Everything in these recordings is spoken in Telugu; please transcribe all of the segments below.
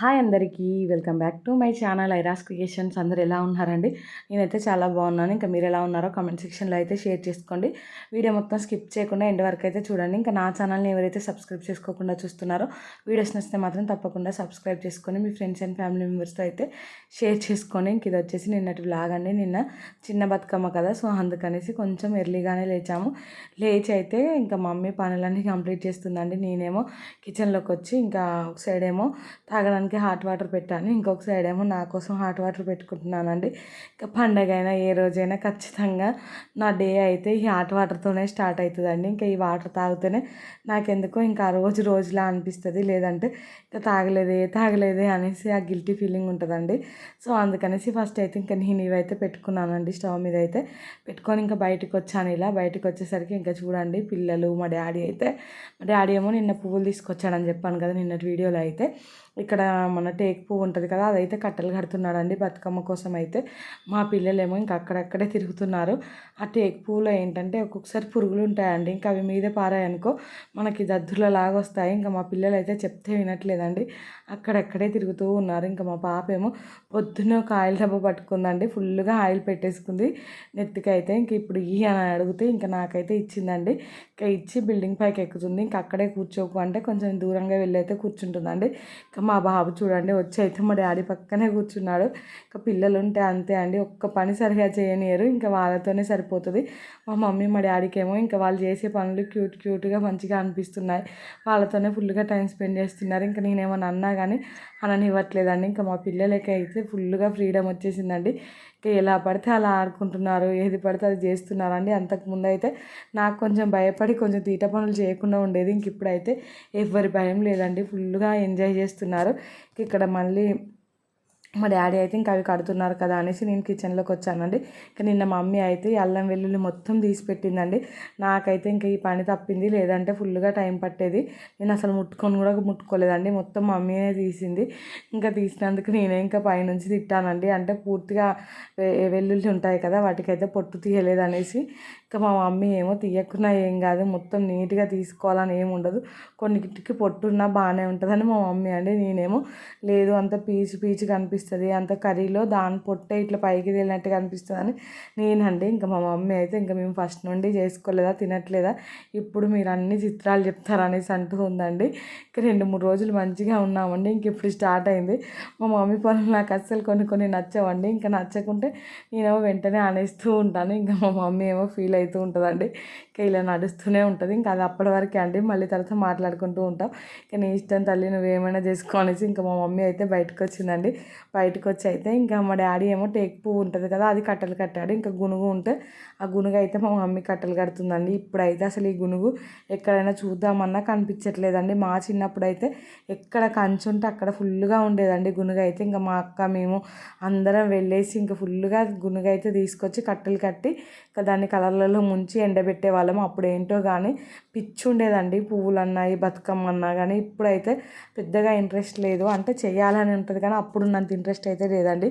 హాయ్ అందరికీ welcome back to my channel ఐరాస్ creations. అందరు ఎలా ఉన్నారండి? నేనైతే చాలా బాగున్నాను. ఇంకా మీరు ఎలా ఉన్నారో కామెంట్ సెక్షన్లో అయితే షేర్ చేసుకోండి. వీడియో మొత్తం స్కిప్ చేయకుండా ఎండ్ వరకు అయితే చూడండి. ఇంకా నా ఛానల్ని ఎవరైతే సబ్స్క్రైబ్ చేసుకోకుండా చూస్తున్నారో వీడియోస్ నచ్చితే మాత్రం తప్పకుండా సబ్స్క్రైబ్ చేసుకొని మీ ఫ్రెండ్స్ అండ్ ఫ్యామిలీ మెంబర్స్తో అయితే షేర్ చేసుకోండి. ఇంక ఇది వచ్చేసి నిన్నటి బ్లాగ్ అండి. నిన్న చిన్న బతుకమ్మ కదా సో అందుకనేసి కొంచెం ఎర్లీగానే లేచాము. లేచి అయితే ఇంకా మమ్మీ పనులన్నీ కంప్లీట్ చేస్తుందండి. నేనేమో కిచెన్లోకి వచ్చి ఇంకా ఒక సైడ్ ఏమో తాగడానికి దానికి హాట్ వాటర్ పెట్టాను. ఇంకొక సైడ్ ఏమో నా కోసం హాట్ వాటర్ పెట్టుకుంటున్నానండి. ఇంకా పండగ అయినా ఏ రోజైనా ఖచ్చితంగా నా డే అయితే ఈ హాట్ వాటర్తోనే స్టార్ట్ అవుతుందండి. ఇంకా ఈ వాటర్ తాగితేనే నాకెందుకో ఇంకా ఆ రోజు రోజులా అనిపిస్తుంది. లేదంటే ఇంకా తాగలేదే తాగలేదే అనేసి ఆ గిల్టీ ఫీలింగ్ ఉంటుందండి. సో అందుకనేసి ఫస్ట్ అయితే ఇంకా నేను ఇవైతే పెట్టుకున్నానండి స్టవ్ మీద అయితే. పెట్టుకొని ఇంకా బయటకు వచ్చాను ఇలా. బయటకు వచ్చేసరికి ఇంకా చూడండి పిల్లలు మా డాడీ అయితే మా డాడీ ఏమో నిన్న పువ్వులు తీసుకొచ్చాడని చెప్పాను కదా నిన్నటి వీడియోలో అయితే. ఇక్కడ మన టేక్ పువ్వు ఉంటుంది కదా అదైతే కట్టెలు కడుతున్నాడండి బతుకమ్మ కోసం అయితే. మా పిల్లలేమో ఇంకా అక్కడక్కడే తిరుగుతున్నారు. ఆ టేక్ పువ్వులో ఏంటంటే ఒక్కొక్కసారి పురుగులు ఉంటాయండి ఇంకా అవి మీదే పారాయనుకో మనకి దద్దులలాగా వస్తాయి. ఇంకా మా పిల్లలు అయితే చెప్తే వినట్లేదండి. అక్కడక్కడే తిరుగుతూ ఉన్నారు. ఇంకా మా పాప ఏమో పొద్దున్న ఒక ఆయిల్ డబ్బా పట్టుకుందండి ఫుల్గా ఆయిల్ పెట్టేసుకుంది. నెత్తికి అయితే ఇంక ఇప్పుడు ఈ అని అడిగితే ఇంకా నాకైతే ఇచ్చిందండి. ఇంకా ఇచ్చి బిల్డింగ్ పైకి ఎక్కుతుంది. ఇంకా అక్కడే కూర్చోకు అంటే కొంచెం దూరంగా వెళ్ళి అయితే కూర్చుంటుందండి. ఇంకా మా బాబు చూడండి వచ్చి అయితే మా డాడీ పక్కనే కూర్చున్నాడు. ఇంకా పిల్లలు ఉంటే అంతే అండి ఒక్క పని సరిగా చేయనియరు ఇంకా వాళ్ళతోనే సరిపోతుంది. మా మమ్మీ మా డాడీకి ఏమో ఇంకా వాళ్ళు చేసే పనులు క్యూట్ క్యూట్గా మంచిగా అనిపిస్తున్నాయి. వాళ్ళతోనే ఫుల్గా టైం స్పెండ్ చేస్తున్నారు. ఇంకా నేనేమన్నా అన్నా కానీ అననివ్వట్లేదండి. ఇంకా మా పిల్లలకి అయితే ఫుల్గా ఫ్రీడమ్ వచ్చేసిందండి. ఇంకా ఎలా పడితే అలా ఆడుకుంటున్నారు ఏది పడితే అది చేస్తున్నారండి. అంతకుముందు అయితే నాకు కొంచెం భయపడి కొంచెం తీట పనులు చేయకుండా ఉండేది. ఇంక ఇప్పుడైతే ఎవరి భయం లేదండి. ఫుల్గా ఎంజాయ్ చేస్తున్నారు. ఇక్కడ మళ్ళీ మా డాడీ అయితే ఇంకా అవి కడుతున్నారు కదా అనేసి నేను కిచెన్లోకి వచ్చానండి. ఇంకా నిన్న మమ్మీ అయితే అల్లం వెల్లుల్లి మొత్తం తీసి పెట్టిందండి. నాకైతే ఇంకా ఈ పని తప్పింది లేదంటే ఫుల్గా టైం పట్టేది. నేను అసలు ముట్టుకొని కూడా ముట్టుకోలేదండి మొత్తం మమ్మీనే తీసింది. ఇంకా తీసినందుకు నేనే ఇంకా పైనుంచి తిట్టానండి. అంటే పూర్తిగా వెల్లుల్లి ఉంటాయి కదా వాటికైతే పొట్టు తీయలేదు అనేసి ఇంకా మా మమ్మీ ఏమో తీయకున్నా ఏం కాదు మొత్తం నీట్గా తీసుకోవాలని ఏమి ఉండదు. కొన్నిటికి పొట్టున్నా బాగానే ఉంటుందని మా మమ్మీ అండి. నేనేమో లేదు అంత పీచు పీచు అనిపిస్తుంది అంత కర్రీలో దాని పొట్టే ఇట్లా పైకి తేలినట్టుగా అనిపిస్తుంది అని నేనండి ఇంకా మా మమ్మీ అయితే ఇంకా మేము ఫస్ట్ నుండి చేసుకోలేదా తినట్లేదా ఇప్పుడు మీరు అన్ని చిత్రాలు చెప్తారనేసి అంటూ ఉందండి. ఇంకా రెండు మూడు రోజులు మంచిగా ఉన్నామండి. ఇంక ఇప్పుడు స్టార్ట్ అయింది. మా మమ్మీ పనులు నాకు అస్సలు కొన్ని కొన్ని నచ్చవండి. ఇంకా నచ్చకుంటే నేనేమో వెంటనే అనేస్తూ ఉంటాను. ఇంకా మా మమ్మీ ఏమో ఫీల్ అవుతూ ఉంటుందండి. ఇలా నడుస్తూనే ఉంటుంది. ఇంకా అది అప్పటి వరకే అండి. మళ్ళీ తర్వాత మాట్లాడుకుంటూ ఉంటాం. ఇంకా నీ ఇష్టం తల్లి నువ్వేమైనా చేసుకో అనేసి ఇంకా మా మమ్మీ అయితే బయటకు వచ్చిందండి. బయటకు వచ్చి అయితే ఇంకా మా డాడీ ఏమో టేక్ పువ్వు ఉంటుంది కదా అది కట్టలు కట్టాడు. ఇంకా గునుగు ఉంటే ఆ గునుగు అయితే మా మమ్మీ కట్టలు కడుతుందండి. ఇప్పుడైతే అసలు ఈ గునుగు ఎక్కడైనా చూద్దామన్నా కనిపించట్లేదండి. మా చిన్నప్పుడు అయితే ఎక్కడ కంచు ఉంటే అక్కడ ఫుల్గా ఉండేదండి గునుగు అయితే. ఇంకా మా అక్క మేము అందరం వెళ్ళేసి ఇంకా ఫుల్గా గునుగు అయితే తీసుకొచ్చి కట్టెలు కట్టి ఇంకా దాన్ని కలర్లలో ముంచి ఎండబెట్టే కాలం అప్పుడు ఏంటో కానీ పిచ్చి ఉండేదండి పువ్వులు అన్నాయి బతుకమ్మ కానీ ఇప్పుడైతే పెద్దగా ఇంట్రెస్ట్ లేదు. అంటే చేయాలని ఉంటుంది కానీ అప్పుడున్నంత ఇంట్రెస్ట్ అయితే లేదండి.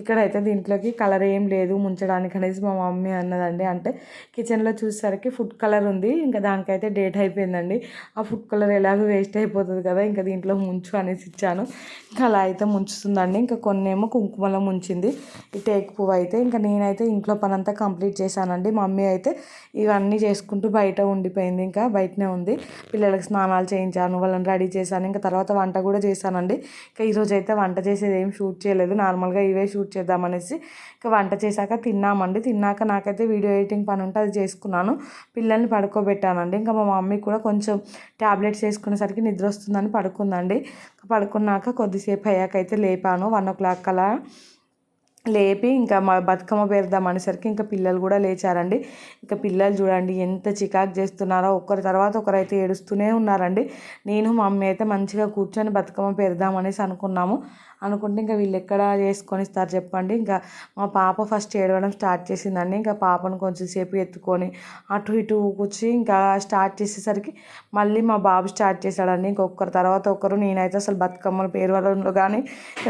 ఇక్కడైతే దీంట్లోకి కలర్ ఏం లేదు ముంచడానికి అనేసి మా మమ్మీ అన్నదండి. అంటే కిచెన్లో చూసేసరికి ఫుడ్ కలర్ ఉంది. ఇంకా దానికైతే డేట్ అయిపోయిందండి. ఆ ఫుడ్ కలర్ ఎలాగో వేస్ట్ అయిపోతుంది కదా ఇంకా దీంట్లో ముంచు అనేసి ఇచ్చాను. ఇంకా అలా అయితే ముంచుతుందండి. ఇంకా కొన్ని ఏమో కుంకుమలో ముంచింది. ఈ టేక్ పువ్వు అయితే ఇంకా నేనైతే ఇంట్లో పని అంతా కంప్లీట్ చేశానండి. మమ్మీ అయితే ఇవన్నీ చేసుకుంటూ బయట ఉండిపోయింది. ఇంకా బయటనే ఉంది. పిల్లలకి స్నానాలు చేయించాను వాళ్ళని రెడీ చేశాను. ఇంకా తర్వాత వంట కూడా చేశానండి. ఇంకా ఈరోజు అయితే వంట చేసేది ఏం షూట్ చేయలేదు. నార్మల్గా ఇవే షూట్ చేద్దామనేసి ఇంకా వంట చేశాక తిన్నామండి. తిన్నాక నాకైతే వీడియో ఎడిటింగ్ పని ఉంటే అది చేసుకున్నాను. పిల్లల్ని పడుకోబెట్టానండి. ఇంకా మా మమ్మీ కూడా కొంచెం ట్యాబ్లెట్స్ వేసుకునేసరికి నిద్ర వస్తుందని పడుకుందండి. పడుకున్నాక కొద్దిసేపు అయ్యాక అయితే లేపాను. వన్ ఓ క్లాక్ అలా లేపి ఇంకా మా బతుకమ్మ పేరుదాం అనేసరికి ఇంకా పిల్లలు కూడా లేచారండి. ఇంకా పిల్లలు చూడండి ఎంత చికాకు చేస్తున్నారో. ఒకరి తర్వాత ఒకరైతే ఏడుస్తూనే ఉన్నారండి. నేను మా అమ్మ అయితే మంచిగా కూర్చొని బతుకమ్మ పేరుద్దాం అనేసి అనుకున్నాము. అనుకుంటే ఇంకా వీళ్ళు ఎక్కడ చేసుకొని ఇస్తారు చెప్పండి. ఇంకా మా పాప ఫస్ట్ ఏడవడం స్టార్ట్ చేసిందండి. ఇంకా పాపను కొంచెం సేపు ఎత్తుకొని అటు ఇటు కూర్చి ఇంకా స్టార్ట్ చేసేసరికి మళ్ళీ మా బాబు స్టార్ట్ చేశాడండి. ఇంకొకరు తర్వాత ఒకరు నేనైతే అసలు బతుకమ్మల పేరు వల్ల కానీ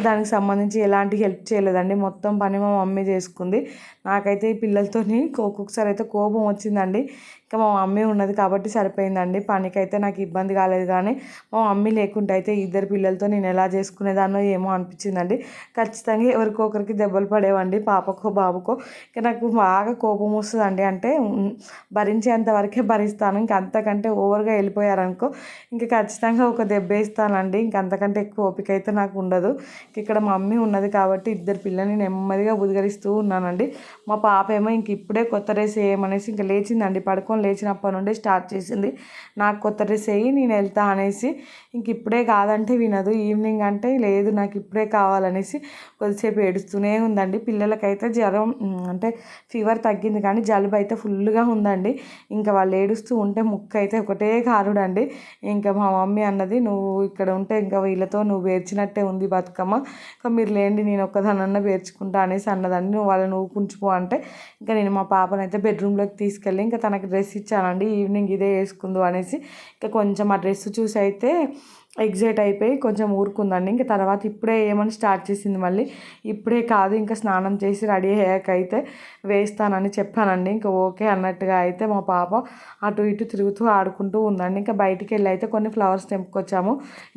దానికి సంబంధించి ఎలాంటి హెల్ప్ చేయలేదండి. మొత్తం పని మా మమ్మీ చేసుకుంది. నాకైతే ఈ పిల్లలతోని ఒక్కొక్కసారి అయితే కోపం వచ్చిందండి. ఇంకా మా మమ్మీ ఉన్నది కాబట్టి సరిపోయిందండి. పనికైతే నాకు ఇబ్బంది కాలేదు కానీ మా మమ్మీ లేకుంటే అయితే ఇద్దరు పిల్లలతో నేను ఎలా చేసుకునేదానో ఏమో అనిపించిందండి ఖచ్చితంగా ఎవరికో ఒకరికి దెబ్బలు పడేవండి పాపకో బాబుకో. ఇంకా నాకు బాగా కోపం వస్తుందండి. అంటే భరించేంత వరకే భరిస్తాను. ఇంక అంతకంటే ఓవర్గా వెళ్ళిపోయారనుకో ఇంకా ఖచ్చితంగా ఒక దెబ్బ వేస్తానండి ఇంక అంతకంటే ఎక్కువ ఓపిక అయితే నాకు ఉండదు. ఇక్కడ మా మమ్మీ ఉన్నది కాబట్టి ఇద్దరు పిల్లల్ని నెమ్మదిగా బుదగరిస్తూ ఉన్నానండి. మా పాప ఏమో ఇంక ఇప్పుడే కొత్త డ్రెస్ వేయమనేసి ఇంకా లేచిందండి. పడుకొని లేచినప్పటి నుండి స్టార్ట్ చేసింది. నాకు కొత్త డ్రెస్ వేయి నేను వెళ్తా అనేసి ఇంక ఇప్పుడే కాదంటే వినదు. ఈవినింగ్ అంటే లేదు నాకు ఇప్పుడే కావాలనేసి కొద్దిసేపు ఏడుస్తూనే ఉందండి. పిల్లలకైతే జ్వరం అంటే ఫీవర్ తగ్గింది కానీ జలుబు అయితే ఫుల్గా ఉందండి. ఇంకా వాళ్ళు ఏడుస్తూ ఉంటే ముక్క అయితే ఒకటే కారుడండి. ఇంకా మా మమ్మీ అన్నది నువ్వు ఇక్కడ ఉంటే ఇంకా వీళ్ళతో నువ్వు పేర్చినట్టే ఉంది బతుకమ్మ. ఇంకా మీరు లేండి నేను ఒక్కదానన్నా పేర్చుకుంటా అనేసి అన్నదండి. నువ్వు వాళ్ళని ఊపుకుంచుకో అంటే ఇంకా నేను మా పాపను అయితే బెడ్రూమ్లోకి తీసుకెళ్ళి ఇంకా తనకి డ్రెస్ ఇచ్చానండి ఈవినింగ్ ఇదే వేసుకుందు అనేసి ఇంకా కొంచెం ఆ డ్రెస్ చూసి అయితే ఎగ్జైట్ అయిపోయి కొంచెం ఊరుకుందండి. ఇంకా తర్వాత ఇప్పుడే ఏమని స్టార్ట్ చేసింది మళ్ళీ. ఇప్పుడే కాదు ఇంకా స్నానం చేసి రెడీ అయ్యాక అయితే వేస్తానని చెప్పానండి. ఇంకా ఓకే అన్నట్టుగా అయితే మా పాప అటు ఇటు తిరుగుతూ ఆడుకుంటూ ఉందండి. ఇంకా బయటికి వెళ్ళి అయితే కొన్ని ఫ్లవర్స్ తెంపుకొచ్చాము.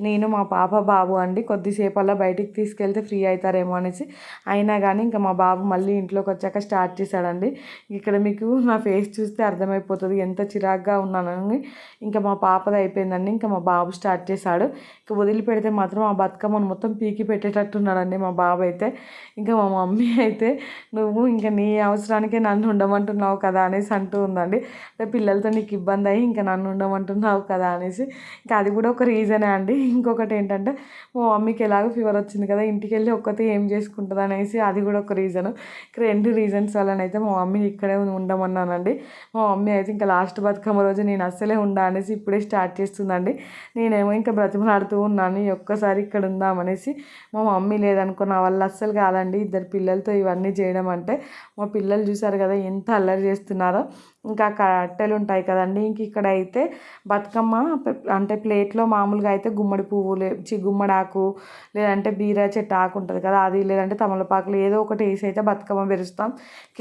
నేను మా పాప బాబు అండి కొద్దిసేపు అలా బయటికి తీసుకెళ్తే ఫ్రీ అవుతారేమో అనేసి. అయినా కానీ ఇంకా మా బాబు మళ్ళీ ఇంట్లోకి వచ్చాక స్టార్ట్ చేశాడండి. ఇక్కడ మీకు నా ఫేస్ చూస్తే అర్థమైపోతుంది ఎంత చిరాగ్గా ఉన్నానని. ఇంకా మా పాపది అయిపోయిందండి. ఇంకా మా బాబు స్టార్ట్ చేశాడు. ఇంకా వదిలిపెడితే మాత్రం ఆ బతుకమ్మను మొత్తం పీకి పెట్టేటట్టున్నాడండి మా బాబు అయితే. ఇంకా మా మమ్మీ అయితే నువ్వు ఇంకా నీ అవసరానికే నన్ను ఉండమంటున్నావు కదా అనేసి అంటూ ఉందండి. అంటే పిల్లలతో నీకు ఇబ్బంది అయ్యి ఇంకా నన్ను ఉండమంటున్నావు కదా అనేసి. ఇంకా అది కూడా ఒక రీజనే అండి. ఇంకొకటి ఏంటంటే మా మమ్మీకి ఎలాగో ఫీవర్ వచ్చింది కదా ఇంటికి వెళ్ళి ఒక్కతే ఏం చేసుకుంటుంది అనేసి అది కూడా ఒక రీజన్. ఇక రెండు రీజన్స్ వల్లనైతే మా మమ్మీని ఇక్కడే ఉండమన్నానండి. మా మమ్మీ అయితే ఇంకా లాస్ట్ బతుకమ్మ రోజు నేను అస్సలే ఉండా అనేసి ఇప్పుడే స్టార్ట్ చేస్తుందండి. నేనేమో ఇంకా బతిమలాడుతూ ఉన్నాను ఒక్కసారి ఇక్కడ ఉందామనేసి మా మమ్మీ లేదనుకో నా వల్ల అస్సలు కాదండి ఇద్దరు పిల్లలతో ఇవన్నీ చేయడం అంటే. మా పిల్లలు చూసారు కదా ఎంత అల్లరి చేస్తున్నారో. ఇంకా కట్టెలు ఉంటాయి కదండి. ఇంక ఇక్కడ అయితే బతుకమ్మ అంటే ప్లేట్లో మామూలుగా అయితే గుమ్మడి పువ్వులు చి గుమ్మడాకు లేదంటే బీర చెట్టు ఆకు ఉంటుంది కదా అది లేదంటే తమలపాకులు ఏదో ఒకటి వేసి అయితే బతుకమ్మ పెరుస్తాం.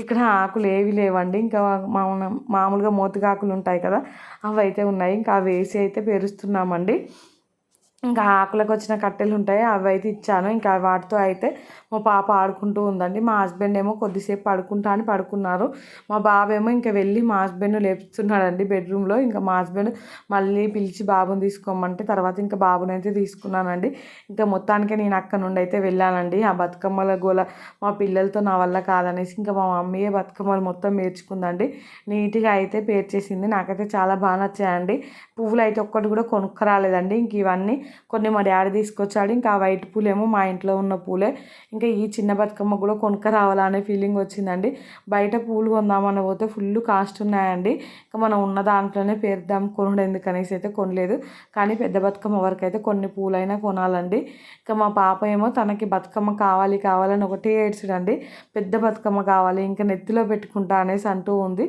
ఇక్కడ ఆకులు ఏవి లేవండి. ఇంకా మామూలుగా మోతికాకులు ఉంటాయి కదా అవి అయితే ఉన్నాయి. ఇంకా అవి వేసి అయితే పెరుస్తున్నామండి. ఇంకా ఆకులకు వచ్చిన కట్టెలు ఉంటాయి అవి అయితే ఇచ్చాను. ఇంకా వాటితో అయితే మా పాప ఆడుకుంటూ ఉందండి. మా హస్బెండ్ ఏమో కొద్దిసేపు పడుకుంటా అని పడుకున్నారు. మా బాబు ఏమో ఇంకా వెళ్ళి మా హస్బెండ్ లేపుతున్నాడండి బెడ్రూమ్లో. ఇంకా మా హస్బెండ్ మళ్ళీ పిలిచి బాబుని తీసుకోమంటే తర్వాత ఇంకా బాబుని అయితే తీసుకున్నానండి. ఇంకా మొత్తానికి నేను అక్కడ నుండి అయితే వెళ్ళానండి. ఆ బతుకమ్మల గోల మా పిల్లలతో నా వల్ల కాదనేసి ఇంకా మా మమ్మీయే బతుకమ్మలు మొత్తం పేర్చుకుందండి. నీట్గా అయితే పేర్చేసింది. నాకైతే చాలా బాగా నచ్చాయండి. పువ్వులు అయితే ఒక్కటి కూడా కొనుక్కరాలేదండి. ఇంక ఇవన్నీ కొన్ని మా డాడీ తీసుకొచ్చాడు. ఇంకా ఆ వైట్ పూలేమో మా ఇంట్లో ఉన్న పూలే. ఇంకా ఈ చిన్న బతుకమ్మ కూడా కొనుక్క రావాలా అనే ఫీలింగ్ వచ్చిందండి. బయట పూలు కొందామని పోతే ఫుల్ కాస్ట్ ఉన్నాయండి. ఇంకా మనం ఉన్న దాంట్లోనే పేరుద్దాం కొనుడు ఎందుకనేసి అయితే కొనలేదు. కానీ పెద్ద బతుకమ్మ వరకు అయితే కొన్ని పూలైనా కొనాలండి. ఇంకా మా పాప ఏమో తనకి బతుకమ్మ కావాలి కావాలని ఒకటే ఏడ్చడండి. పెద్ద బతుకమ్మ కావాలి ఇంకా నెత్తిలో పెట్టుకుంటా అనేసి అంటూ ఉంది.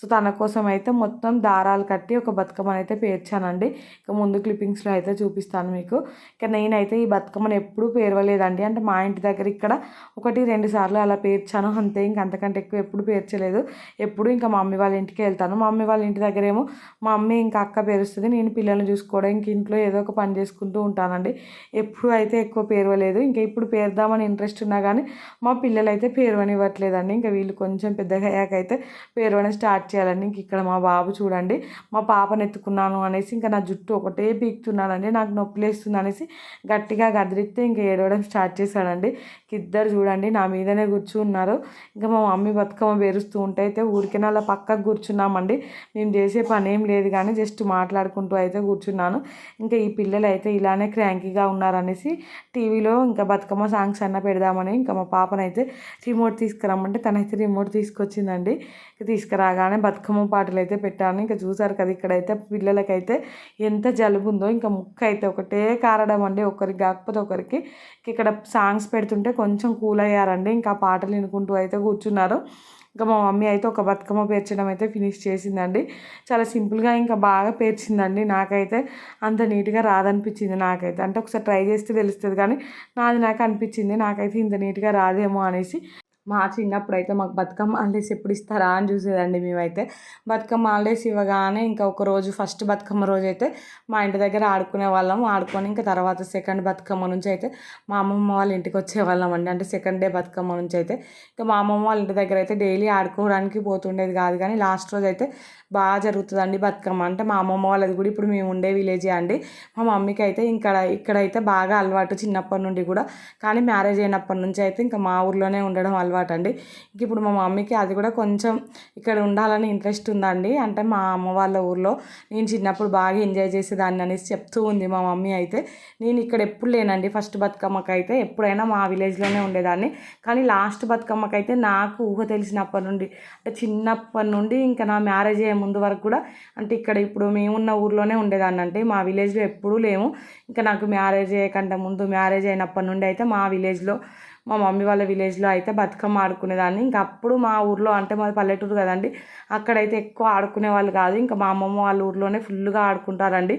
సో తన కోసం అయితే మొత్తం దారాలు కట్టి ఒక బతుకమ్మను అయితే పేర్చానండి. ఇక ముందు క్లిప్పింగ్స్లో అయితే చూపిస్తాను మీకు. ఇక నేనైతే ఈ బతుకమ్మను ఎప్పుడూ పేర్వలేదండి. అంటే మా ఇంటి దగ్గర ఇక్కడ ఒకటి రెండు సార్లు అలా పేర్చాను. అంతే ఇంక అంతకంటే ఎక్కువ ఎప్పుడు పేర్చలేదు. ఎప్పుడు ఇంకా మా మమ్మీ వాళ్ళ ఇంటికి వెళ్తాను. మా మమ్మీ వాళ్ళ ఇంటి దగ్గరేమో మా మమ్మీ ఇంకా అక్క పేరుస్తుంది. నేను పిల్లల్ని చూసుకోవడం ఇంక ఇంట్లో ఏదో ఒక పని చేసుకుంటూ ఉంటానండి. ఎప్పుడు అయితే ఎక్కువ పేరవలేదు. ఇంకా ఇప్పుడు పేరుదామని ఇంట్రెస్ట్ ఉన్నా కానీ మా పిల్లలు అయితే పేరవనివ్వట్లేదండి. ఇంకా వీళ్ళు కొంచెం పెద్దగా అయ్యాకైతే అయితే స్టార్ట్ చేయాలని ఇక్కడ మా బాబు చూడండి మా పాపను ఎత్తుకున్నాను అనేసి ఇంకా నా జుట్టు ఒకటే పీకుతున్నానండి నాకు నొప్పి లేస్తుంది అనేసి గట్టిగా గదిరిస్తే ఇంకా ఏడవడం స్టార్ట్ చేశాడండి. ఇద్దరు చూడండి నా మీదనే కూర్చున్నారు. ఇంకా మా మమ్మీ బతుకమ్మ పేరుస్తూ ఉంటే అయితే ఊరికే అలా పక్కకు కూర్చున్నామండి. మేము చేసే పని ఏం లేదు కానీ జస్ట్ మాట్లాడుకుంటూ అయితే కూర్చున్నాను. ఇంకా ఈ పిల్లలు అయితే ఇలానే క్రాంకీగా ఉన్నారనేసి టీవీలో ఇంకా బతుకమ్మ సాంగ్స్ అన్న పెడదామని ఇంకా మా పాపనైతే రిమోట్ తీసుకురమ్మంటే తనైతే రిమోట్ తీసుకొచ్చిందండి. తీసుకురాగానే బతుకమ్మ పాటలు అయితే పెట్టాను. ఇంకా చూసారు కదా ఇక్కడైతే పిల్లలకైతే ఎంత జలుబు ఉందో ఇంకా ముక్క అయితే ఒకటే కారడం అండి ఒకరికి కాకపోతే ఒకరికి. ఇక్కడ సాంగ్స్ పెడుతుంటే కొంచెం కూల్ అయ్యారండి ఇంకా పాటలు వినుకుంటూ అయితే కూర్చున్నారు. ఇంకా మా మమ్మీ అయితే ఒక బతుకమ్మ పేర్చడం అయితే ఫినిష్ చేసిందండి. చాలా సింపుల్గా ఇంకా బాగా పేర్చిందండి. నాకైతే అంత నీట్గా రాదనిపించింది నాకైతే. అంటే ఒకసారి ట్రై చేస్తే తెలుస్తుంది కానీ నాది నాకు అనిపించింది. నాకైతే ఇంత నీట్గా రాదేమో అనేసి మా చిన్నప్పుడు అయితే మాకు బతుకమ్మ హాలిడేస్ ఎప్పుడు ఇస్తారా అని చూసేదండి మేమైతే. బతుకమ్మ హాలిడేస్ ఇవ్వగానే ఇంకా ఒక రోజు ఫస్ట్ బతుకమ్మ రోజు అయితే మా ఇంటి దగ్గర ఆడుకునే వాళ్ళం. ఆడుకొని ఇంకా తర్వాత సెకండ్ బతుకమ్మ నుంచి అయితే మా అమ్మమ్మ వాళ్ళ ఇంటికి వచ్చేవాళ్ళం అండి. అంటే సెకండ్ డే బతుకమ్మ నుంచి అయితే ఇంకా మా అమ్మమ్మ వాళ్ళ ఇంటి దగ్గర అయితే డైలీ ఆడుకోవడానికి పోతుండేది కాదు కానీ లాస్ట్ రోజు అయితే బాగా జరుగుతుందండి బతుకమ్మ. అంటే మా అమ్మమ్మ వాళ్ళది కూడా ఇప్పుడు మేము ఉండే విలేజే అండి. మా మమ్మీకి అయితే ఇక్కడ ఇక్కడైతే బాగా అలవాటు చిన్నప్పటి నుండి కూడా. కానీ మ్యారేజ్ అయినప్పటి నుంచి అయితే ఇంకా మా ఊర్లోనే ఉండడం అలవాటు అండి ఇంక ఇప్పుడు మా మమ్మీకి అది కూడా కొంచెం ఇక్కడ ఉండాలని ఇంట్రెస్ట్ ఉందండి. అంటే మా అమ్మ వాళ్ళ ఊర్లో నేను చిన్నప్పుడు బాగా ఎంజాయ్ చేసేదాన్ని అనేసి చెప్తూ ఉంది మా మమ్మీ అయితే. నేను ఇక్కడ ఎప్పుడు లేనండి ఫస్ట్ బతుకమ్మకి అయితే ఎప్పుడైనా మా విలేజ్లోనే ఉండేదాన్ని. కానీ లాస్ట్ బతుకమ్మకి అయితే నాకు ఊహ తెలిసినప్పటి నుండి అంటే చిన్నప్పటి నుండి ఇంకా నా మ్యారేజ్ అయ్యే ముందు వరకు కూడా. అంటే ఇక్కడ ఇప్పుడు మేమున్న ఊర్లోనే ఉండేదాన్ని. అంటే మా విలేజ్లో ఎప్పుడూ లేము. ఇంకా నాకు మ్యారేజ్ అయ్యేకంటే ముందు మ్యారేజ్ అయినప్పటి నుండి అయితే మా విలేజ్లో మా మమ్మీ వాళ్ళ విలేజ్లో అయితే బతుకమ్మ ఆడుకునేదాన్ని. ఇంకా అప్పుడు మా ఊర్లో అంటే మాది పల్లెటూరు కదండి. అక్కడైతే ఎక్కువ ఆడుకునే వాళ్ళు కాదు. ఇంకా మా అమ్మమ్మ వాళ్ళ ఊర్లోనే ఫుల్గా ఆడుకుంటారండి.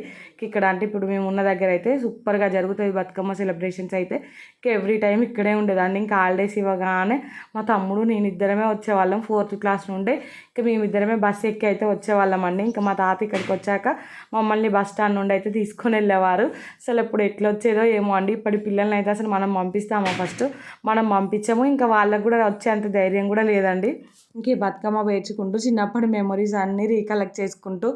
ఇక్కడ అంటే ఇప్పుడు మేము ఉన్న దగ్గర అయితే సూపర్గా జరుగుతుంది బతుకమ్మ సెలబ్రేషన్స్ అయితే. ఇంకా ఎవ్రీ టైం ఇక్కడే ఉండేదాన్ని. ఇంకా హాలిడేస్ ఇవ్వగానే మా తమ్ముడు నేను ఇద్దరమే వచ్చేవాళ్ళం ఫోర్త్ క్లాస్ నుండే. ఇంకా మేమిద్దరమే బస్సు ఎక్కి అయితే వచ్చేవాళ్ళం అండి ఇంకా మా తాత ఇక్కడికి వచ్చాక మమ్మల్ని బస్ స్టాండ్ నుండి అయితే తీసుకొని వెళ్ళేవారు. అసలు ఇప్పుడు ఎట్లా వచ్చేదో ఏమో అండి. ఇప్పటి పిల్లల్ని అయితే అసలు మనం పంపిస్తామా ఫస్ట్? మనం పంపించము. ఇంకా వాళ్ళకు కూడా వచ్చేంత ధైర్యం కూడా లేదండి. ఇంక ఈ బతుకమ్మ పేర్చుకుంటూ చిన్నప్పటి మెమరీస్ అన్నీ రీకలెక్ట్ చేసుకుంటూ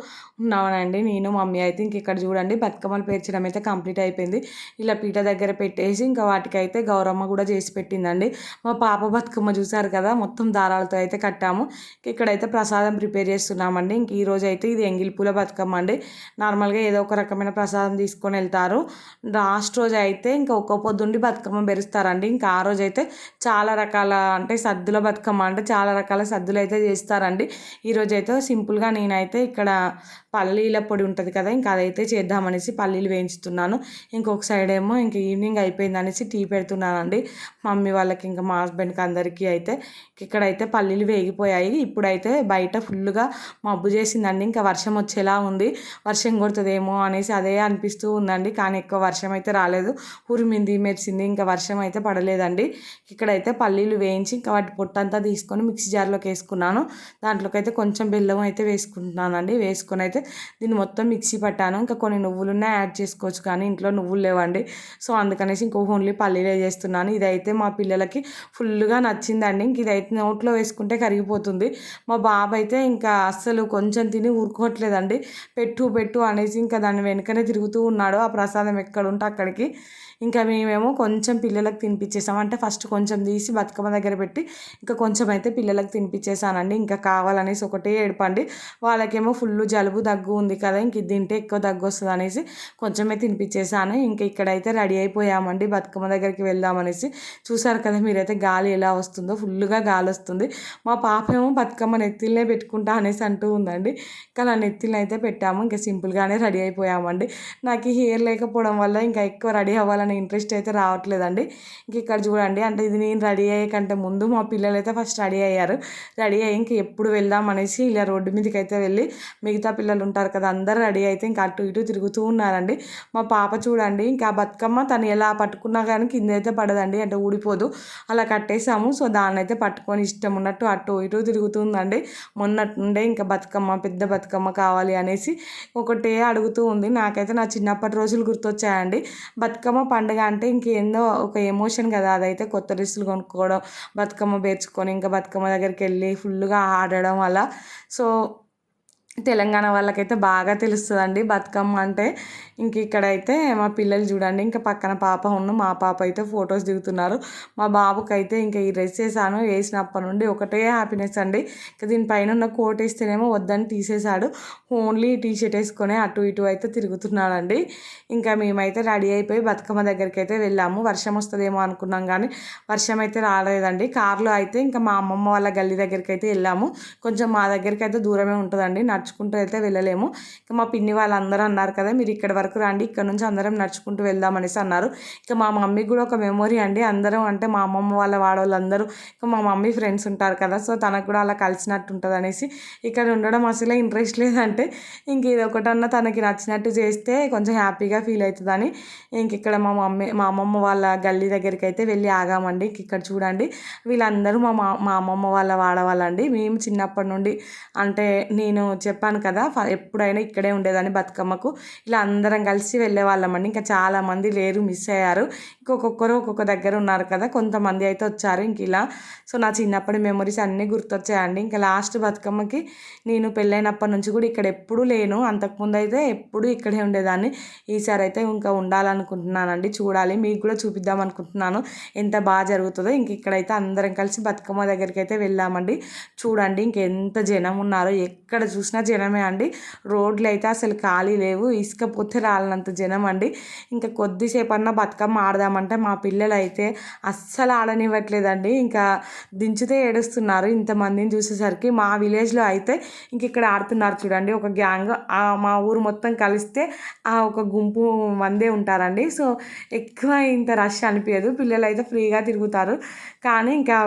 ఉన్నామనండి నేను మమ్మీ అయితే ఇంక ఇక్కడ చూడండి బతుకమ్మలు పేర్చడం అయితే కంప్లీట్ అయిపోయింది. ఇలా పీట దగ్గర పెట్టేసి ఇంకా వాటికైతే గౌరమ్మ కూడా చేసి పెట్టిందండి. మా పాప బతుకమ్మ చూసారు కదా మొత్తం దారాలతో అయితే కట్టాము. ఇక్కడైతే ప్రసాదం ప్రిపేర్ చేస్తున్నామండి. ఇంక ఈరోజు అయితే ఇది ఎంగిల్ పూల బతుకమ్మ అండి. నార్మల్గా ఏదో ఒక రకమైన ప్రసాదం తీసుకొని వెళ్తారు. లాస్ట్ రోజు అయితే ఇంకా ఒక్క పొద్దుండి బతుకమ్మ పెరుస్తారండి. ఇంకా ఆ రోజు అయితే చాలా రకాల అంటే సద్దుల బతుకమ్మ అంటే చాలా రకాల సద్దులు అయితే చేస్తారండి. ఈరోజైతే సింపుల్గా నేనైతే ఇక్కడ పల్లీల పొడి ఉంటుంది కదా ఇంకా అదైతే చేద్దామనేసి పల్లీలు వేయించుతున్నాను. ఇంకొక సైడ్ ఏమో ఇంక ఈవినింగ్ అయిపోయింది అనేసి టీ పెడుతున్నానండి. మమ్మీ వాళ్ళకి ఇంకా మా హస్బెండ్కి అందరికీ అయితే ఇక్కడైతే పల్లీలు వేగిపోయాయి. ఇప్పుడైతే బయట ఫుల్గా మబ్బు చేసిందండి. ఇంకా వర్షం వచ్చేలా ఉంది. వర్షం కొడుతుందేమో అనేసి అదే అనిపిస్తూ ఉందండి. కానీ ఎక్కువ వర్షం అయితే రాలేదు. ఉరిమింది మెరిసింది ఇంకా వర్షం అయితే పడలేదండి. ఇక్కడైతే పల్లీలు వేయించి ఇంకా వాటి పొట్టంతా తీసుకొని మిక్సీ జార్లోకి వేసుకున్నాను. దాంట్లోకి అయితే కొంచెం బెల్లం అయితే వేసుకుంటున్నానండి. వేసుకొని అయితే దీన్ని మొత్తం మిక్సీ పట్టాను. ఇంకా కొన్ని నువ్వులున్నా యాడ్ చేసుకోవచ్చు కానీ ఇంట్లో నువ్వులు లేవండి. సో అందుకనేసి ఇంకో ఓన్లీ పల్లీలే చేస్తున్నాను. ఇదైతే మా పిల్లలకి ఫుల్గా నచ్చిందండి. ఇంక ఇదైతే నోట్లో వేసుకుంటే కరిగిపోతుంది. మా బాబు అయితే ఇంకా అస్సలు కొంచెం తిని ఊరుకోవట్లేదండి. పెట్టు పెట్టు అనేసి ఇంకా దాని వెనుకనే తిరుగుతూ ఉన్నాడు. ఆ ప్రసాదం ఎక్కడ ఉంటే అక్కడికి. ఇంకా మేమేమో కొంచెం పిల్లలకు తినిపించేసాం అంటే ఫస్ట్ కొంచెం తీసి బతుకమ్మ దగ్గర పెట్టి ఇంకా కొంచెం అయితే పిల్లలకు తినిపించేసానండి ఇంకా కావాలనేసి ఒకటే ఏడపండి. వాళ్ళకేమో ఫుల్ జలుబు దగ్గు దగ్గు ఉంది కదా ఇంక ఇది తింటే ఎక్కువ దగ్గు వస్తుంది అనేసి కొంచెమే తినిపించేసాను ఇంకా ఇక్కడైతే రెడీ అయిపోయామండి బతుకమ్మ దగ్గరికి వెళ్దామనేసి చూసారు కదా మీరైతే గాలి ఎలా వస్తుందో ఫుల్గా గాలి వస్తుంది. మా పాప ఏమో బతుకమ్మ నెత్తిలనే పెట్టుకుంటా అనేసి అంటూ ఉందండి. కానీ ఆ నెత్తిలను అయితే పెట్టాము ఇంకా సింపుల్గానే రెడీ అయిపోయామండి. నాకు హెయిర్ లేకపోవడం వల్ల ఇంకా ఎక్కువ రెడీ అవ్వాలనే ఇంట్రెస్ట్ అయితే రావట్లేదండి. ఇంక ఇక్కడ చూడండి అంటే ఇది నేను రెడీ అయ్యే కంటే ముందు మా పిల్లలు అయితే ఫస్ట్ రెడీ అయ్యారు. రెడీ అయ్యి ఇంక ఎప్పుడు వెళ్దాం అనేసి ఇలా రోడ్డు మీదకి అయితే వెళ్ళి మిగతా పిల్లలు ఉంటారు కదా అందరు రెడీ అయితే ఇంకా అటు ఇటు తిరుగుతూ ఉన్నారండి. మా పాప చూడండి ఇంకా బతుకమ్మ తను ఎలా పట్టుకున్నా కానీ కింద అయితే పడదండి అంటే ఊడిపోదు. అలా కట్టేసాము సో దాన్ని అయితే పట్టుకొని ఇష్టం ఉన్నట్టు అటు ఇటు తిరుగుతుందండి. మొన్నట్టుండే ఇంకా బతుకమ్మ పెద్ద బతుకమ్మ కావాలి అనేసి ఒకటే అడుగుతూ ఉంది. నాకైతే నా చిన్నప్పటి రోజులు గుర్తొచ్చాయండి. బతుకమ్మ పండుగ అంటే ఇంకేందో ఒక ఎమోషన్ కదా అదైతే కొత్త డ్రెస్సులు కొనుక్కోవడం బతుకమ్మ పేర్చుకొని ఇంకా బతుకమ్మ దగ్గరికి వెళ్ళి ఫుల్గా ఆడడం అలా. సో తెలంగాణ వాళ్ళకైతే బాగా తెలుస్తుందండి బతుకమ్మ అంటే. ఇంక ఇక్కడైతే మా పిల్లలు చూడండి ఇంకా పక్కన పాప ఉన్న మా పాప అయితే ఫొటోస్ దిగుతున్నారు. మా బాబుకి అయితే ఇంకా ఈ డ్రెస్ వేసాను వేసినప్పటి నుండి ఒకటే హ్యాపీనెస్ అండి. ఇంకా దీనిపైన ఉన్న కోట్ వేస్తేనేమో వద్దని తీసేశాడు. ఓన్లీ టీ షర్ట్ వేసుకొని అటు ఇటు అయితే తిరుగుతున్నాడండి. ఇంకా మేమైతే రెడీ అయిపోయి బతుకమ్మ దగ్గరికి అయితే వెళ్ళాము. వర్షం వస్తుందేమో అనుకున్నాం కానీ వర్షం అయితే రాలేదండి. కార్లో అయితే ఇంకా మా అమ్మమ్మ వాళ్ళ గల్లీ దగ్గరికి అయితే వెళ్ళాము. కొంచెం మా దగ్గరికి అయితే దూరమే ఉంటుందండి. నటు నడుచుకుంటూ అయితే వెళ్ళలేము. ఇక మా పిన్ని వాళ్ళందరూ అన్నారు కదా మీరు ఇక్కడ వరకు రండి ఇక్కడ నుంచి అందరం నడుచుకుంటూ వెళ్దాం అనేసి అన్నారు. ఇక మా మమ్మీకి కూడా ఒక మెమొరీ అండి. అందరం అంటే మా అమ్మమ్మ వాళ్ళ వాడవాళ్ళందరూ ఇక మా మమ్మీ ఫ్రెండ్స్ ఉంటారు కదా సో తనకు కూడా అలా కలిసినట్టు ఉంటుంది అనేసి ఇక్కడ ఉండడం అసలే ఇంట్రెస్ట్ లేదంటే ఇంక ఇది ఒకటన్నా తనకి నచ్చినట్టు చేస్తే కొంచెం హ్యాపీగా ఫీల్ అవుతుందని ఇంక ఇక్కడ మా మమ్మీ మా అమ్మమ్మ వాళ్ళ గల్లీ దగ్గరికి అయితే వెళ్ళి ఆగామండి. ఇక్కడ చూడండి వీళ్ళందరూ మా మా అమ్మమ్మ వాళ్ళ వాడవాళ్ళండి. మేము చిన్నప్పటి నుండి అంటే నేను చెప్పాను కదా ఎప్పుడైనా ఇక్కడే ఉండేదాన్ని బతుకమ్మకు. ఇలా అందరం కలిసి వెళ్ళే వాళ్ళమండి ఇంకా చాలామంది లేరు మిస్ అయ్యారు. ఇంకొకొక్కరు ఒక్కొక్క దగ్గర ఉన్నారు కదా కొంతమంది అయితే వచ్చారు ఇంక ఇలా. సో నా చిన్నప్పటి మెమరీస్ అన్నీ గుర్తొచ్చాయండి. ఇంకా లాస్ట్ బతుకమ్మకి నేను పెళ్ళైనప్పటి నుంచి కూడా ఇక్కడ ఎప్పుడూ లేను. అంతకుముందు అయితే ఎప్పుడూ ఇక్కడే ఉండేదాన్ని. ఈసారి అయితే ఇంకా ఉండాలనుకుంటున్నానండి. చూడాలి. మీకు కూడా చూపిద్దాం అనుకుంటున్నాను. ఎంత బాగా జరుగుతుందో. ఇంక ఇక్కడైతే అందరం కలిసి బతుకమ్మ దగ్గరికి అయితే వెళ్ళామండి. చూడండి ఇంకెంత జనం ఉన్నారో ఎక్కడ చూసినా జనమే అండి. రోడ్లు అయితే అసలు ఖాళీ లేవు. ఇసుక పోతే రాలనంత జనం అండి. ఇంకా కొద్దిసేపు అన్నా బతుకమ్మ ఆడదామంటే మా పిల్లలు అయితే అస్సలు ఆడనివ్వట్లేదండి. ఇంకా దించితే ఏడుస్తున్నారు ఇంతమందిని చూసేసరికి. మా విలేజ్లో అయితే ఇంక ఇక్కడ ఆడుతున్నారు చూడండి. ఒక గ్యాంగ్ మా ఊరు మొత్తం కలిస్తే ఆ ఒక గుంపు మందే ఉంటారండి. సో ఎక్కువ ఇంత రష్ అనిపించదు పిల్లలు అయితే ఫ్రీగా తిరుగుతారు. కానీ ఇంకా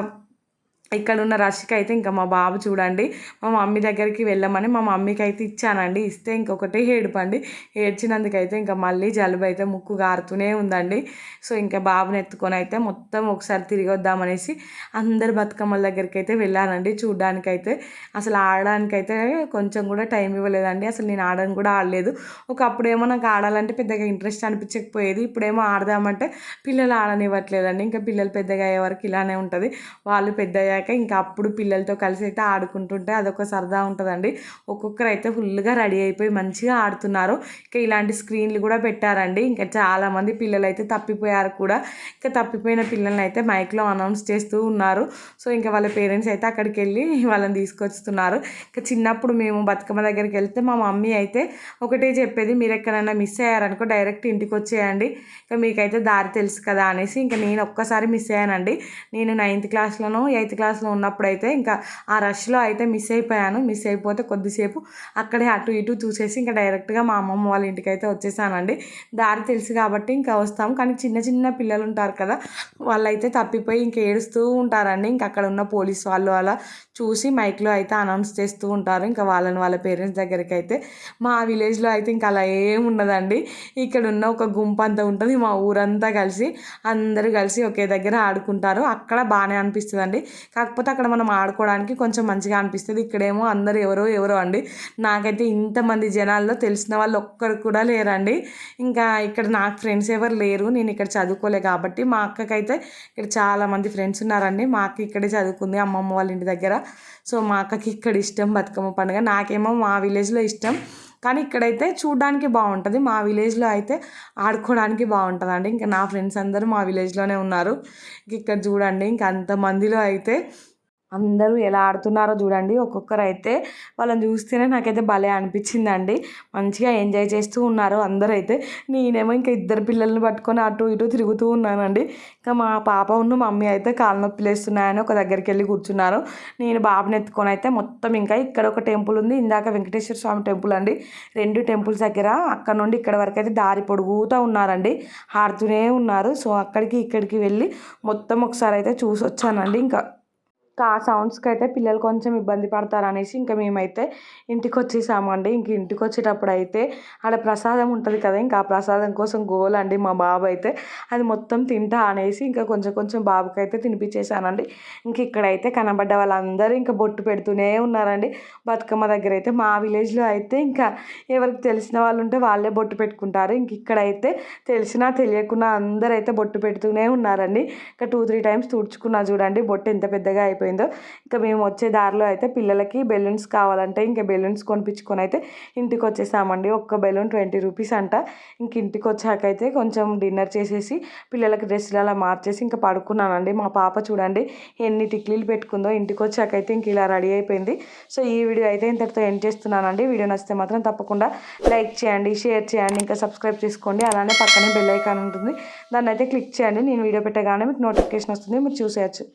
ఇక్కడ ఉన్న రష్కి అయితే ఇంకా మా బాబు చూడండి మా మమ్మీ దగ్గరికి వెళ్ళమని మా మమ్మీకి అయితే ఇచ్చానండి. ఇస్తే ఇంకొకటే ఏడుపండి. ఏడ్చినందుకైతే ఇంకా మళ్ళీ జలుబు అయితే ముక్కు గారుతూనే ఉందండి. సో ఇంకా బాబుని ఎత్తుకొని అయితే మొత్తం ఒకసారి తిరిగి వద్దామనేసి అందరు బతుకమ్మల దగ్గరికి అయితే వెళ్ళానండి చూడ్డానికైతే. అసలు ఆడడానికైతే కొంచెం కూడా టైం ఇవ్వలేదండి. అసలు నేను ఆడని కూడా ఆడలేదు. ఒకప్పుడు ఏమో నాకు ఆడాలంటే పెద్దగా ఇంట్రెస్ట్ అనిపించకపోయేది. ఇప్పుడేమో ఆడదామంటే పిల్లలు ఆడనివ్వట్లేదండి. ఇంకా పిల్లలు పెద్దగా అయ్యే వరకు ఇలానే ఉంటుంది. వాళ్ళు పెద్దగా అయిపోయాక ఇంకా అప్పుడు పిల్లలతో కలిసి అయితే ఆడుకుంటుంటే అదొక సరదా ఉంటుందండి. ఒక్కొక్కరు అయితే ఫుల్గా రెడీ అయిపోయి మంచిగా ఆడుతున్నారు. ఇంకా ఇలాంటి స్క్రీన్లు కూడా పెట్టారండి. ఇంకా చాలామంది పిల్లలు అయితే తప్పిపోయారు కూడా. ఇంకా తప్పిపోయిన పిల్లల్ని అయితే మైక్లో అనౌన్స్ చేస్తూ ఉన్నారు. సో ఇంకా వాళ్ళ పేరెంట్స్ అయితే అక్కడికి వెళ్ళి వాళ్ళని తీసుకొస్తున్నారు. ఇంకా చిన్నప్పుడు మేము బతుకమ్మ దగ్గరికి వెళ్తే మా మమ్మీ అయితే ఒకటే చెప్పేది మీరు ఎక్కడైనా మిస్ అయ్యారనుకో డైరెక్ట్ ఇంటికి వచ్చేయండి ఇంకా మీకైతే దారి తెలుసు కదా అనేసి ఇంకా నేను ఒక్కసారి మిస్ అయ్యానండి. నేను నైన్త్ క్లాస్లోనో ఎయిత్ క్లాస్ క్లాస్లో ఉన్నప్పుడైతే ఇంకా ఆ రష్లో అయితే మిస్ అయిపోయాను. మిస్ అయిపోతే కొద్దిసేపు అక్కడే అటు ఇటు చూసేసి ఇంకా డైరెక్ట్గా మా అమ్మమ్మ వాళ్ళ ఇంటికి అయితే వచ్చేసానండి. దారి తెలుసు కాబట్టి ఇంకా వస్తాం. కానీ చిన్న చిన్న పిల్లలు ఉంటారు కదా వాళ్ళైతే తప్పిపోయి ఇంకా ఏడుస్తూ ఉంటారండి. ఇంకా అక్కడ ఉన్న పోలీస్ వాళ్ళు అలా చూసి మైక్లో అయితే అనౌన్స్ చేస్తూ ఉంటారు. ఇంకా వాళ్ళని వాళ్ళ పేరెంట్స్ దగ్గరికి అయితే మా విలేజ్లో అయితే ఇంకా అలా ఏం ఉండదండి. ఇక్కడ ఉన్న ఒక గుంపు అంతా ఉంటుంది. మా ఊరంతా కలిసి అందరూ కలిసి ఒకే దగ్గర ఆడుకుంటారు. అక్కడ బాగానే అనిపిస్తుందండి. కాకపోతే అక్కడ మనం ఆడుకోవడానికి కొంచెం మంచిగా అనిపిస్తుంది. ఇక్కడేమో అందరు ఎవరో ఎవరో అండి. నాకైతే ఇంతమంది జనాల్లో తెలిసిన వాళ్ళు ఒక్కరు కూడా లేరండి. ఇంకా ఇక్కడ నాకు ఫ్రెండ్స్ ఎవరు లేరు. నేను ఇక్కడ చదువుకోలే కాబట్టి మా అక్కకైతే ఇక్కడ చాలామంది ఫ్రెండ్స్ ఉన్నారండి. మా అక్క ఇక్కడే చదువుకుంది. అమ్మమ్మ వాళ్ళ ఇంటి దగ్గర. సో మా అక్కకి ఇక్కడ ఇష్టం బతుకమ్మ పండుగ. నాకేమో మా విలేజ్లో ఇష్టం. కానీ ఇక్కడైతే చూడడానికి బాగుంటుంది. మా విలేజ్లో అయితే ఆడుకోవడానికి బాగుంటుందండి. ఇంకా నా ఫ్రెండ్స్ అందరూ మా విలేజ్లోనే ఉన్నారు. ఇక్కడ చూడండి ఇంకా అంతమందిలో అయితే అందరూ ఎలా ఆడుతున్నారో చూడండి. ఒక్కొక్కరు అయితే వాళ్ళని చూస్తేనే నాకైతే భలే అనిపించిందండి. మంచిగా ఎంజాయ్ చేస్తూ ఉన్నారు అందరూ అయితే నేనేమో ఇంకా ఇద్దరు పిల్లల్ని పట్టుకొని అటు ఇటు తిరుగుతూ ఉన్నానండి. ఇంకా మా పాప ఉన్న మమ్మీ అయితే కాళ్ళ నొప్పి లేస్తున్నాయని ఒక దగ్గరికి వెళ్ళి కూర్చున్నారు. నేను బాబుని ఎత్తుకొని అయితే మొత్తం ఇంకా ఇక్కడ ఒక టెంపుల్ ఉంది. ఇందాక వెంకటేశ్వర స్వామి టెంపుల్ అండి. రెండు టెంపుల్స్ దగ్గర అక్కడ నుండి ఇక్కడ వరకు అయితే దారి పొడుగుతూ ఉన్నారండి. ఆడుతూనే ఉన్నారు. సో అక్కడికి ఇక్కడికి వెళ్ళి మొత్తం ఒకసారి అయితే చూసి వచ్చానండి ఇంకా ఆ సౌండ్స్కి అయితే పిల్లలు కొంచెం ఇబ్బంది పడతారు అనేసి ఇంకా మేమైతే ఇంటికి వచ్చేసామండి ఇంక ఇంటికి వచ్చేటప్పుడు అయితే ఆడ ప్రసాదం ఉంటుంది కదా ఇంకా ఆ ప్రసాదం కోసం గోలండి మా బాబు అయితే అది మొత్తం తింటా అనేసి ఇంకా కొంచెం కొంచెం బాబుకి అయితే తినిపించేశానండి ఇంక ఇక్కడైతే కనబడ్డ వాళ్ళందరూ ఇంకా బొట్టు పెడుతూనే ఉన్నారండి. బతుకమ్మ దగ్గర అయితే మా విలేజ్లో అయితే ఇంకా ఎవరికి తెలిసిన వాళ్ళు ఉంటే వాళ్ళే బొట్టు పెట్టుకుంటారు. ఇంక ఇక్కడైతే తెలిసినా తెలియకున్నా అందరూ అయితే బొట్టు పెడుతూనే ఉన్నారండి. ఇంకా టూ త్రీ టైమ్స్ తుడుచుకున్నా చూడండి బొట్టు ఎంత పెద్దగా అయిపోయింది. అయిపోయిందో. ఇంకా మేము వచ్చే దారిలో అయితే పిల్లలకి బెలూన్స్ కావాలంటే. ఇంకా బెలూన్స్ కొనిపించుకొని అయితే ఇంటికి వచ్చేసామండి. ఒక్క బెలూన్ ట్వంటీ రూపీస్ అంట. ఇంక ఇంటికి వచ్చాకైతే అయితే కొంచెం డిన్నర్ చేసేసి పిల్లలకి డ్రెస్సులు అలా మార్చేసి ఇంకా పడుకున్నానండి. మా పాప చూడండి ఎన్ని టిక్లీలు పెట్టుకుందో ఇంటికి వచ్చాకైతే అయితే ఇంక ఇలా రెడీ అయిపోయింది. సో ఈ వీడియో అయితే ఇంతటితో ఎండ్ చేస్తున్నానండి. వీడియో నచ్చితే మాత్రం తప్పకుండా లైక్ చేయండి షేర్ చేయండి ఇంకా సబ్స్క్రైబ్ చేసుకోండి. అలానే పక్కనే బెల్ ఐకాన్ ఉంటుంది. దాన్ని అయితే క్లిక్ చేయండి. నేను వీడియో పెట్టగానే మీకు నోటిఫికేషన్ వస్తుంది. మీరు చూసేయచ్చు.